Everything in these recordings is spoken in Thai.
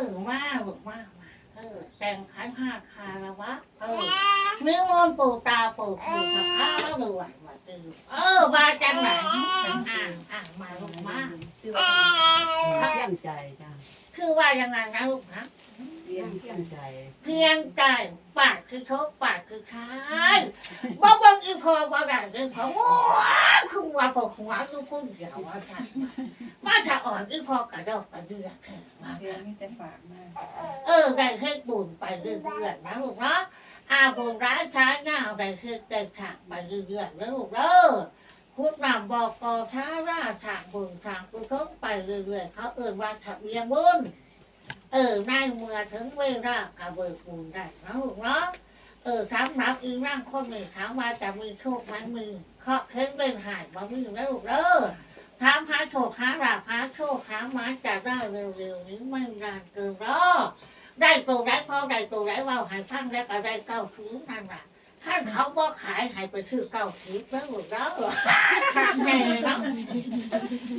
อมาบอกมามาเออแต่งขันห้าคาระวะเออมือมนต์ปู่ตาปู่คือพระข้าวด่วนว่าเออเออมาจังไหนอ่างอ่างมาลูกมาชื่อว่าเยี่ยมใจจ้ะคือว่ายังไงนะลูกนะ เยี่ยมเยี่ยมใจเพียงใจปากคือโชกปากคือคายบ่บิ่งอีพอบ่ได้อีพอโอ้ยคือหัวปกหัวคือผู้เดียวว่าท่านมาถ้าอ่อนอีพอกระดอกกระเดือกแท้มาเดือนมีแต่ฝากมากเออได้เฮ็ดบุญไปเรื่อยๆนะลูกเนาะอาบุญร้ายช้าหน้าได้เฮ็ดได้ฉากไปเรื่อยๆแล้วลูกเด้อคุณนำบอกกอท้าราฉากบุญทางกุศลไปเรื่อยๆเขาเอ่ยว่าถักเรียงบุญ เออในเมื่อถึงเวลากระเบิดบุญได้นะลูกเนาะเออถามนับอีร่างคนหนึ่งถามว่าจะมีโชคไหมมือเคาะเค้นเป็นหายบ่มีแล้วลูกเด้อถามหาโชคหาราบหาโชคหาหมาจะได้เร็วๆนี้ไม่นานเกินรอได้ตัวได้พอได้ตัวได้ว่าใหายฟังแล้วก็ได้เก้าถือนั่นแหละท่านเขาบอกขายใหายไปถือเก้าถือแล้วหมดแล้วขาดแน่เนาะ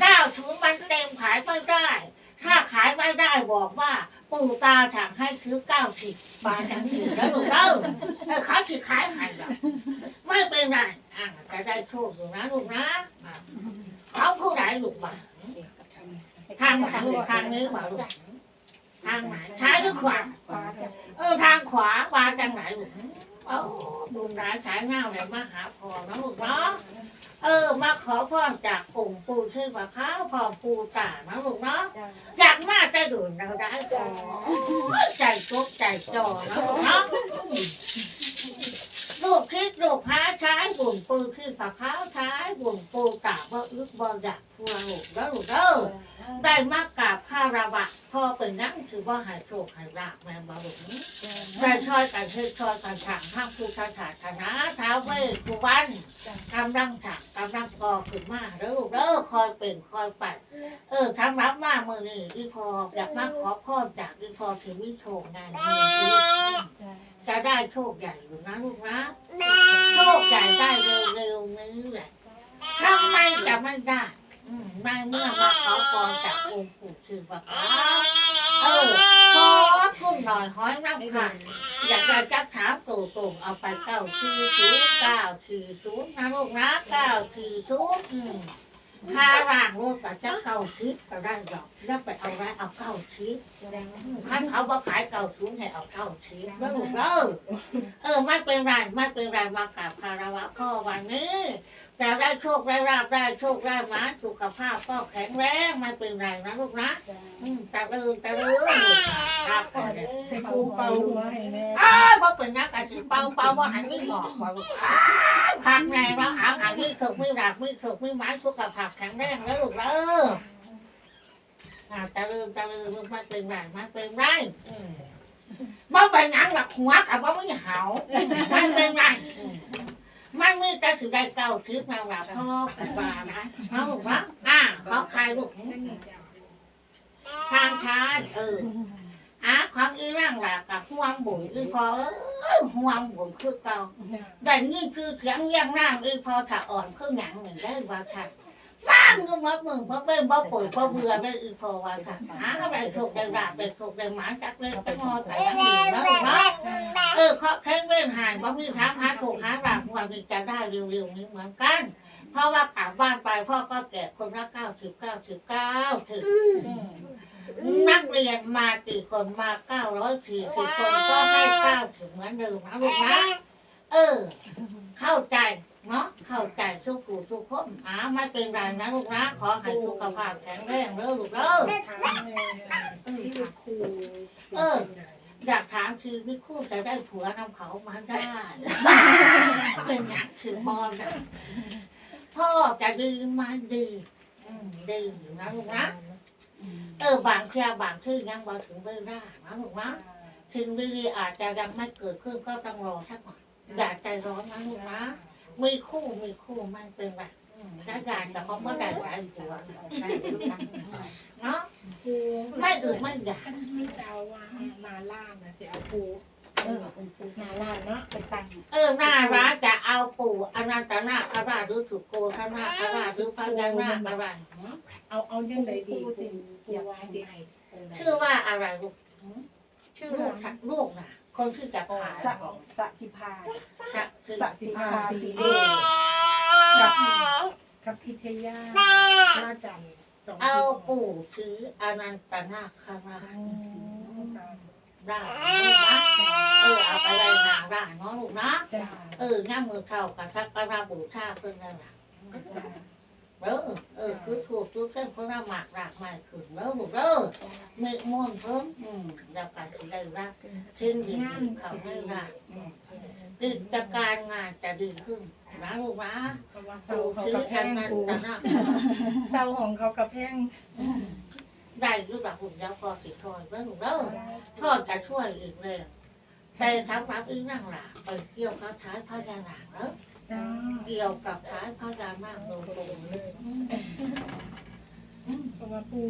เก้าถือมันเต็มขายไม่ได้ ถ้าขายไม่ได้บอกว่า ปู่ตาสั่งให้ถือเก้าสิบบาทจังถือแล้วหมดแล้วเออเขาถือขายใหายแบบไม่เป็นไรอะจะได้โชคอยู่นะลูกนะอะเขาผู้ใดลูกบ่าทางไหนลูกทางนี้บ่าลูกทางไหนซ้ายหรือขวาเออทางขวาว่าจังไหนลูกเอ้าบุญร้ายสายเงาเลยมาหาพ่อนะลูกเนาะ เออ มาขอพรจากปู่ปู่ชื่อว่าข้าวพ่อปู่ตานะลูกเนาะจ้ะอยากมาจะดูนเราได้จอใจจกใจจอนะลูกเนาะลูกคิดลูกพาใช้บุญปูคือผักข้าวใช้บุญปูกาบ่อึกบ่อยากพวงลูกแล้วลูกเด้อได้มากกราบข้าระบะพ่อเป็นนั่งถือว่าหายโศกหายรากแม่บาบุญได้ช่อยกันเทศช่อยกันฉางห้างผู้ชาถาธนะท้าวเวสกุวันกำลังฉางกำลังกอขึ้นมาแล้วลูกเด้อคอยเป็นคอยปัด เออทำรับมามือนี่อีพออยากมาขอพ่อจากอีพอถึงมิโชคงานนี้จะได้โชคใหญ่อยู่นะลูกนะโชคใหญ่ได้เร็วๆนี้แหละทำไมจะไม่ได้ อืมไม่เมื่อมาขอพรจากองค์ปู่ชื่อว่าพระเออขอทุ่มหน่อยห้อยน้ำขันอยากจะจักถามตู่ตุ่เอาไปเก้าสี่ศูนย์เก้าสี่ศูนย์นะลูกนะเก้าสี่ศูนย์อืมค่าร่างลูกก็จะเก้าชิปก็ได้ดอกแล้วไปเอาไรเอาเก้าชิปอืมคันเขาบอกขายเก้าศูนย์ให้เอาเก้าชิปแล้วลูกเออเออไม่เป็นไรไม่เป็นไรมากราบคารวะพ่อวันนี้ แต่ได้โชคได้ราบได้โชคได้หมาสุขภาพก็แข็งแรงไม่เป็นไรนะลูกนะอืมแต่เริญแต่เริญลูกครับพ่อเนี่ยให้ครูเป่าหัวให้แน่อ้าวพอเป็นนักการจิเป่าเป่าว่าหันไม่บอกว่าลูกอ้าวพักแรงแล้วอ่างอ่างไม่ถูกไม่รักไม่ถูกไม่หมาสุขภาพแข็งแรงแล้วลูกเอออ่าแต่เริญแต่เริญลูกไม่เป็นไรไม่เป็นไรอืมบ่เป็นนักหลักหัวกับว่าไม่เหาไม่เป็นไรอื มันมีแต่ถือได้เก่าทิพย์นะว่าพ่อกับบ้านะเขาบอกว่าอ่าเขาใครลูกทางช้านเอออะของอีร่างหลักกับห่วงบุญอีพอเออห่วงบุญคือเก่าแต่นี่คือเสียงเรียงร่างอีพอถ้าอ่อนคือหยังหนึ่งได้ว่าค่ะ บ้างก็มัดมึงเพราะเป็นบ่ปุ๋ยเพราะเบื่อได้อีพอว่าค่ะหาอะไรถูกได้ราบได้ถูกได้หมาจักเล็กไปงอแต่ยังดีแล้วเนาะเออเขาแค่เว้นหายว่ามีทางหาถูกหาหลักวันนี้จะได้เร็วๆนี้เหมือนกัน เพราะว่ากลับบ้านไปพ่อก็แก่คนละเก้าสิบเก้าสิบเก้าสิบนักเรียนมากี่คนมาเก้าร้อยสี่สิบคนก็ให้เก้าถึงเหมือนเดิมนะลูกนะเออ เข้าใจ เนาะเข้าใจทุกผู้ทุกคนอ่าไม่เป็นไรนะลูกนะขอให้สุขภาพแข็งแรงเด้อลูกเด้อชื่อครูอยากถามคือพี่คู่จะได้ผัวนำเขามาได้เป็นอย่างคือบอลนะพ่อจะดีไหมาดีอืมดีนะลูกนะเออบางเครือบางที่ยังบอถึงเวลานะลูกนะถึงวิธีอาจจะยังไม่เกิดขึ้นก็ต้องรอสักหน่อยอย่าใจร้อนนะลูกนะ มีคู่มีคู่ไม่เป็นไรอืมถ้าอยากแต่เขาไม่ได้หลายผัวได้ลูกนะเนาะครูไม่อื่นไม่อยากมีสาวว่านาล่านะเสียครูเออนาล่าเนาะเป็นตังเออน่ารักจะเอาปู่อนันตนาคราชหรือสุโกธนาคราชหรือพญานาคอะไรหือเอาเอายังไงดีครูครูว่าสิให้ชื่อว่าอะไรลูกชื่อลูร้ากนลูกน่ะ คนที่จะขายสะของสะสิพาจะคือสะสิพาสีเอเดอกับกับพิชยาหน้าจันทร์สงเอาที่ปู่ถืออนันตนาคราชสามได้ลูกนะเออเอาไปไว้หนาได้เนาะลูกนะจ้าเออย่ามือเข้ากับทักกระบูชาเพิ่นนั่นแหละจ้า เออเออคือถูกทุกเส้นเพิ่นเอาหมากรากไม้ขึ้นเด้อลูกเด้อมีม่วนเพิ่มอืมแล้วก็สิได้รักทิ้งดีเขาได้รักอืมกิจการงานจะดีขึ้นนะลูกนะเพราะว่าเสาปู่เขาถือกระแพองนันปูตนาคเสาของเขากระแพงได้อยุบหุ่นแล้วพอสิทอยเด้อลูกเด้อทอดจะช่วยอีกเลยแต่ทำรับอีนั่งหล่ะไปเกี่ยวกับท้ายพญานาคเด้อ จ้าเกี่ยวกับท้ายพญานาคโดยตรงเลยอืมอืมเพราะว่าปู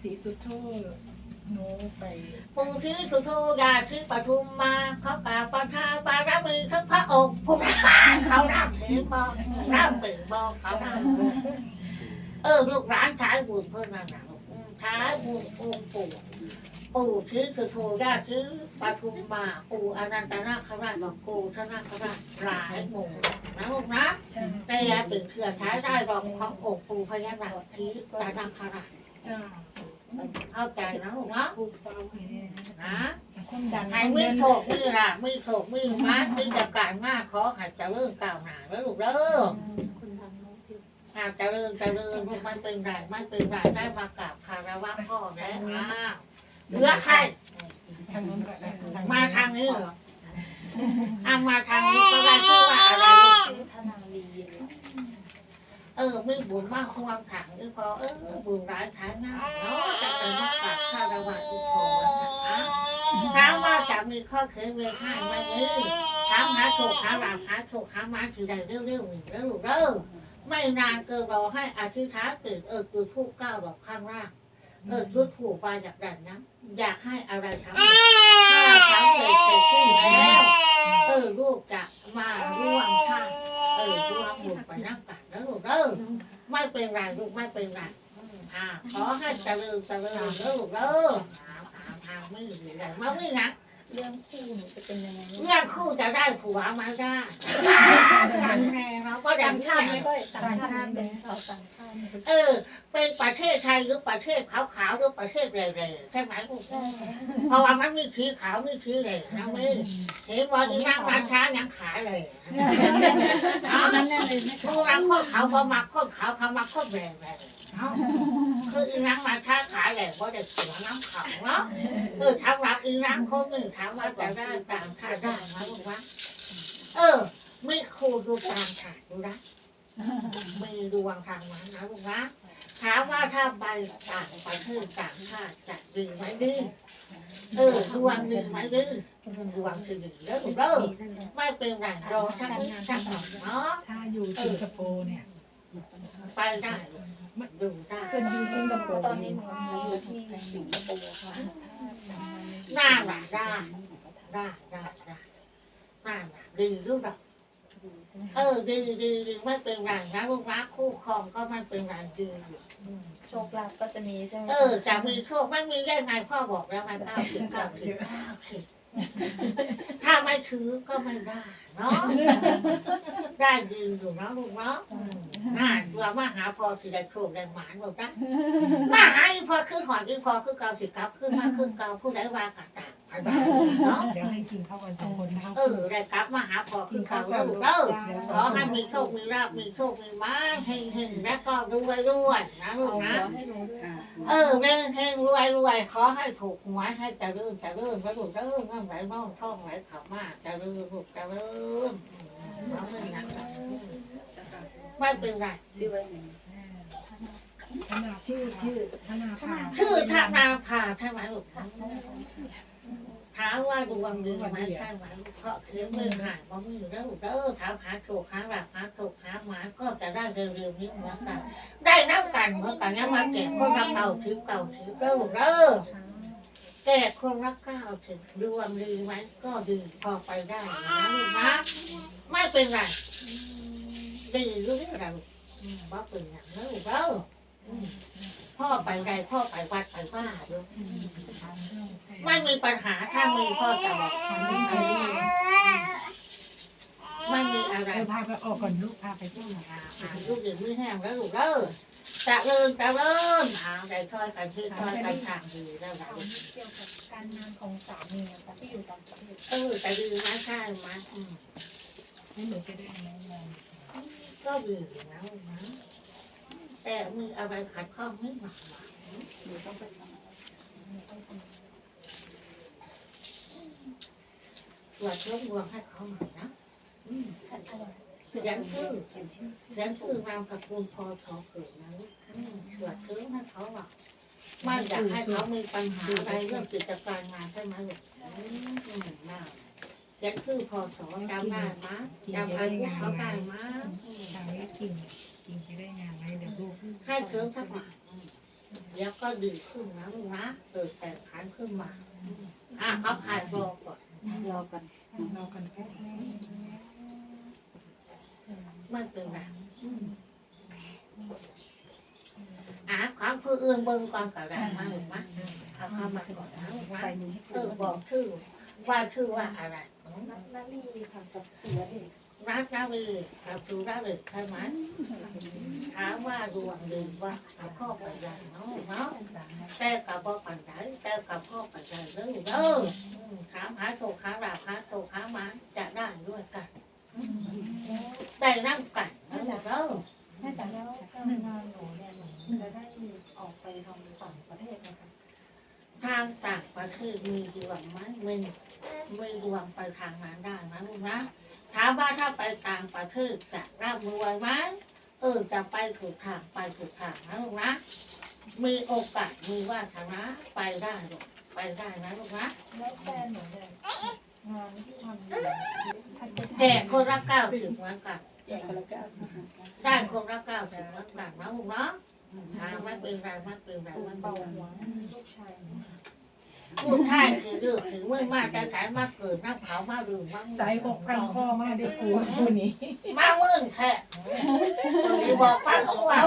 สีสุดโทหนูไปปู่ที่สุโธยาที่ปทุมมาเขากราบประทาบารมีทั้งพระองค์ผู้เขาน้ำถือบ่น้ำตื่นบ่เขาน้ำเออลูกหลานท้ายบุญเพื่อนนั่นน่ะลูกอืมท้ายบุญองค์ปู่ปู่ที่สุโธยาที่ปทุมมาปู่อนันตนาคราชบอกปู่ธนาคราชหลายหมู่ นะลูกนะจ้าแต่อย่าตื่นเถื่อนท้ายได้รองขององค์ปู่พญานาคที่ตานาคราชจ้าเข้าใจนะลูกเนาะปูเป้าให้นะคนดังให้มีโชคมีลาภมีโชคมีมาที่จะการงานขอให้เจริญก้าวหน้าแล้วลูกเด้ออาเจริญเจริญลูกไม่เป็นไรไม่เป็นไรได้มากราบคารวะพ่อแล้วอ้าวเหลือใครทางนู้นก็ได้มาทางนี้เหรอ เอามาทางนี้ก็ได้ชื่อว่าอะไรลูกธนาลีเออไม่บุญมากควงถังอีพอเออบุญร้ายท้ายหน้าเนาะจะไปมากราบคารวะอีพอนะถามว่าจะมีข้อเขียนเวียนให้ไหมนี่ถามหาโชคหาลาภหาโชคหามาถือใดเร็วๆหนี่งแล้วลูกเด้อไม่นานเกินรอให้อธิษฐานตื่นเออจุดทูบเก้าดอกข้างล่าง เออจุดถูกไปอยากดันนะอยากให้อะไรทำถ้าทำเสร็จเสร็จขึ้นแล้วเออลูกจะมาร่วมท่านเออร่วมบุญไปนักกันแล้วลูกเด้อไม่เป็นไรลูกไม่เป็นไรอืมอ่าขอให้เจริญเจริญแล้วลูกเด้อถามถามถามไม่มีอะไรมาไม่งั้น เรื่องคู่หนูจะเป็นยังไงเงื่อนคู่จะได้ผัวมาได้สั่งแน่เราก็ดัต่างงชาชาติติไม่ค่อยต่างชาติเป็นชาวต่างชาติเออ เป็นประเทศไทยหรือประเทศขาวๆหรือประเทศเร่ๆใช่ไหมลูกเพราะว่ามันมีสีขาวมีสีเร่นะไม่เห็นว่าอีนั่งร้านค้ายังขายเลยนั่นแน่เลยไม่ผู้รักคนขาวพอมักคนขาวเขามักคนแรงเลยเนาะคืออีนั่งมาค้าขาย แหละเพราะเด็กเสือน้ำขาวเนาะเออทำรับอีนั่งคนหนึ่งถามว่าจะได้ตามค่าได้ไหมลูกวะเออไม่ครูดูตามขาดดูนะมีดวงทางนั้นนะลูกนะถามว่าถ้าไปต่างประเทศต่างชาติจะดีไหมดีเออดวงดีไหมดีดวงคือดีแล้วลูกเด้อไม่เป็นไรรอสักนิดสักหน่อยเนาะถ้าอยู่สิงคโปร์เนี่ย ไปได้ ดูได้เป็นอยู่สิงคโปร์ตอนนี้หนูอยู่ที่สิงคโปร์ค่ะหน้าหนาได้ได้ได้ได้หน้าหนาดีรู้ดอกเออดีดีดีไม่เป็นไรนะลูกรักคู่ครองก็ไม่เป็นไรดีอยู่โชคลาภก็จะมีใช่ไหมเออจะมีโชคไม่มีได้ไงพ่อบอกแล้วมันเก้าสิบเก้าสิบเก้าสิบถ้าไม่ถือก็ไม่ได้ เนาะ ได้ดีอยู่เนาะลูกเนาะอืมน่าตัวมาหาพอสิได้โชคได้หมานหมดนะมาหาอีพอขึ้นหอดอีพอคือเก่าสิกลับขึ้นมาขึ้นเก่าผู้ใดว่ากะต่างไปบ้างเนาะ เดี๋ยวให้กินข้าวกันสองคนนะครับเออได้กลับมาหาพอขึ้นเก่าแล้วลูกเด้อขอให้มีโชค มีลาภมีโชค มีมาเฮงเฮงๆและก็รวยรวยๆนะลูกเอานะหัวให้หนูด้วย เออเร่งเฮงรวยรวยขอให้ถูกหวยให้เจริญเจริญพระลูกเจริญเงื่อนไหลน่องท่องไหลขับมาเจริญถูกเจริญเอาเงินนะไม่เป็นไร ชื่อไว้ไหน ธนาชื่อชื่อธนาภาชื่อธนาภาใช่ไหมลูกถามว่าดวงดีไหมใช่ไหมลูกเพราะเขียนมือหายบ่มีแล้วลูกเด้อถามหาโชคหาหลักหาโชคหาหมาก็จะได้เร็วๆนี้เหมือนกัน ได้นับกันเหมือนกันยังมาแก่คนละเก่าชิบเก่าชิบแล้วเด้อแก่คนละเก้าถึงดวงดีไหมก็ดีพอไปได้นะลูกนะไม่เป็นไรดีรู้ไหมเราอืมว่าเป็นอย่างนั้นลูกเด้ออืม พพ่อไปใดพ่อไปวัดไปว่าอยู่ไม่มีปัญหาถ้ามีพ่อจะบอกไม่มีอะไรเดี๋ยวพาไปออกก่อนลูกพาไปเที่ยวหน่อยอ่าลูกเด็กมือแห้งแล้วลูกเด้อจะเริ่มจะเริ่มอ่าได้ช่วยกันที่ช่วยกันทางดีแล้วนะเกี่ยวกับการงานของสามีนะคะที่อยู่ต่างประเทศเออแต่ดีนะใช่ไหมอืมให้หนูไปได้ไหมงานก็ดีนะลูกนะ แต่มีอะไรขัดข้องนิดหน่อยหนูต้องไปทำอะไรตรวจเชื้อวัวให้เขาหน่อยนะอืมเขียนชื่อเขียนชื่อแล้วคือนามกับคุณพอทอเกิดนะลูกอืมตรวจเชื้อให้เขาหรอกไม่อยากให้เขามีปัญหาอะไรเรื่องกิจการงานใช่ไหมลูกอืมอืมากยันคือพอสอจำได้ไหมจำอายุเขาได้ไหมอืมทางนี้กิน กินจะได้งานไหมเดี๋ยวลูกให้เชื้อสักหน่อยอืมแล้วก็ดีขึ้นนะลูกนะเกิดแต่งขันขึ้นมาอืมอะเขาขายรอก่อนรอกันรอกันแป๊บนึงไม่เป็นไรอืมอะของผู้อื่นเบิ่งก่อนก็ได้มาหรือมั้ยเอาเข้ามาก่อนนะลูกนะใส่มือให้เออบอกชื่อว่าชื่อว่าอะไรนักนักลีค่ะกับเสือเด็ก รักนาวีกับชูราวีใช่ไหมถามว่าดวงดีว่าเอาพ่อไปยังเนาะเนาะแต่กับพ่อปัญญาแต่กับพ่อปัญญาเด้อเด้ออืมถามหาโชคหาราบหาโชคหามาจะได้ด้วยกันได้นั่งกันนะเด้อแม่จ๋าแล้วงานหนูเนี่ยหนูจะได้ออกไปทำต่างประเทศไหมคะทางต่างประเทศมีดวงไหมมีมีดวงไปทางนั้นได้นะลูกนะ ถามว่าถ้าไปต่างประเทศจะร่ำรวยไหมเออจะไปถูกทางไปถูกทางนะลูกนะมีโอกาสมีวาสนาไปได้ลูกไปได้นะลูกนะแล้วแฟนหนูเนี่ยงานที่ทำอยู่ท่านจะแก่คนละเก้าถึงเหมือนกันแจกคนละเก้าสิบได้คนละเก้าถึงเหมือนกันนะลูกเนาะอืมอ่าไม่เป็นไรไม่เป็นไรสูไม่งเป็เบานไรหัวลูกชาย หนูพูดท่ายคือเรื่องถึงเมื่อมาแต่ขายมาเกิดน้ำเผามาดื่มมาสายหกพันพ่อมาได้ครูคู่นี้มาเมื่นแท้หรือบอกฟังเขาว่า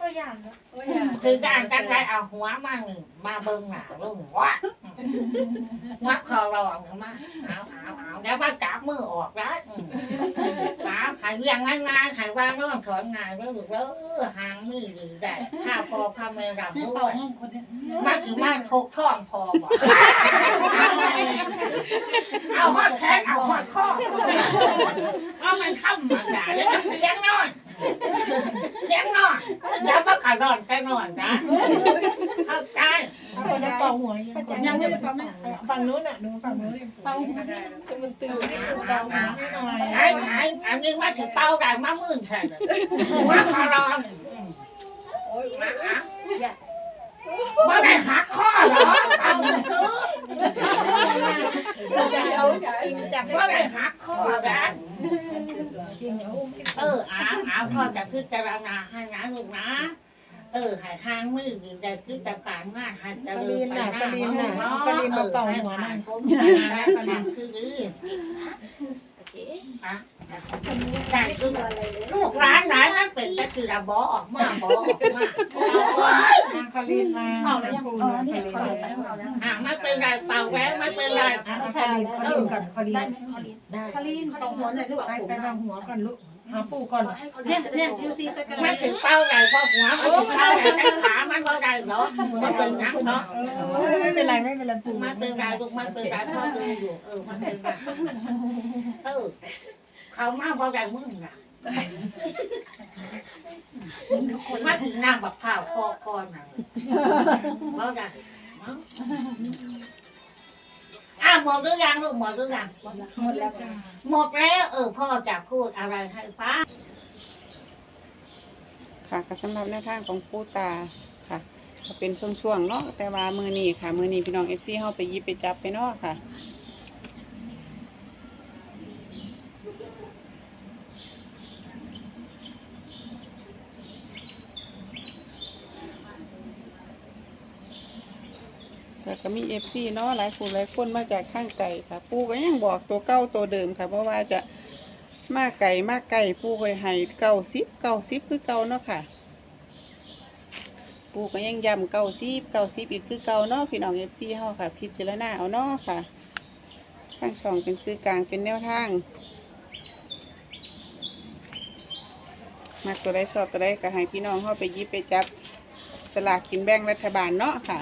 ตัวอย่างนะคือการจังไรเอาหัวมาหนึ่งมาเบิ่งหนาลงวะวัดคอรองมาเอาเอาเอา แล้วว่าจับมือออกแล้วหาหายเรียงง่ายๆหายว่าน้องถอนงานแล้วหรือว่าหางมือหรือได้ข้าพอพาเมรำด้วยมาถึงมาทกท่องพอบอกเอาหอดแขนเอาหอดข้อเอามันทำมันด่าแล้วเลี้ยงนอนเลี้ยงนอนแล้วมาขัดนอนแค่นอนนะเข้าใจ เขาจะเป่าหัวยังไม่ได้เป่าแม่ฝั่งนู้นอะหนูฝั่งนู้นเป่าจะมันตื่นให้หนูเป่าหัวให้หน่อยไอ้ไอ้อันนี้มาถึงเป้าได้มามื่นแทนมาคารอนโอ้ยมาอะมาได้หักข้อเหรอเอาคือเอาจับว่าได้หักข้อแล้วจริงเอาเอออาอาพ่อจะพิจารณาให้นะลูกนะ เออหายทางมือดีแต่คือจะการงานหัดจะเดินไปหน้าเนาะเออให้ผ่านพ้นไปแล้วก็นั่งคือดีอะได้คือลูกร้านไหนมันเป็นตะคือระบอออกมาบอออกมาเอาไว้นาคารินมาเอาแล้วยังคารินเอาแล้วอะไม่เป็นไรเป่าแว้ไม่เป็นไรคารินคารินก่อนคารินได้คารินตรงหัวเลยลูกไปไปวางหัวก่อนลูก หาปูก่อน เนี่ยเนี่ยดูสิสกัดไม่ถึงเป้าใดก็หัวไม่ถึงเป้าใดแต่ขามันก็ได้เนาะมันเป็นนังเนาะไม่เป็นไรไม่เป็นไรปูมาเป็นไรลูกมาเป็นไรพ่อดูอยู่เออมาเป็นไรเออเขามาบ่ได้มึงน่ะมาถึงน้ำบักข้าวคอก่อนน่ะบ่ได้เนาะ อะหมดหรือยังลูกหมดหรือยังหมดแล้วจ้าหมดแล้วเออพ่อจะพูดอะไรให้ฟังค่ะก็สำหรับแนวทางของปูตาค่ะก็เป็นช่วงๆเนาะแต่ว่ามือนี้ค่ะ มือนี้พี่น้องเอฟซีเฮาไปหยิบไปจับไปเนาะค่ะ แต่ก็มีเอฟซีเนาะหลายคนหลายคนมาจากข้างไกลค่ะ ปูก็ยังบอกตัวเก้าตัวเดิมค่ะ เพราะว่าจะมาไก่มาไก่ปูเคยให้เก้าสิบเก้าสิบคือเก่าเนาะค่ะ ปูก็ยังย้ำเก้าสิบเก้าสิบอีกคือเก่าเนาะพี่น้องเอฟซีเฮาค่ะ พิจารณาเอาเนาะค่ะทางช่องเป็นซื้อกลางเป็นแนวทางมักตัวใดชอบตัวใดก็ให้พี่น้องเฮาไปยิบไปจับสลากกินแบ่งรัฐบาลเนาะค่ะ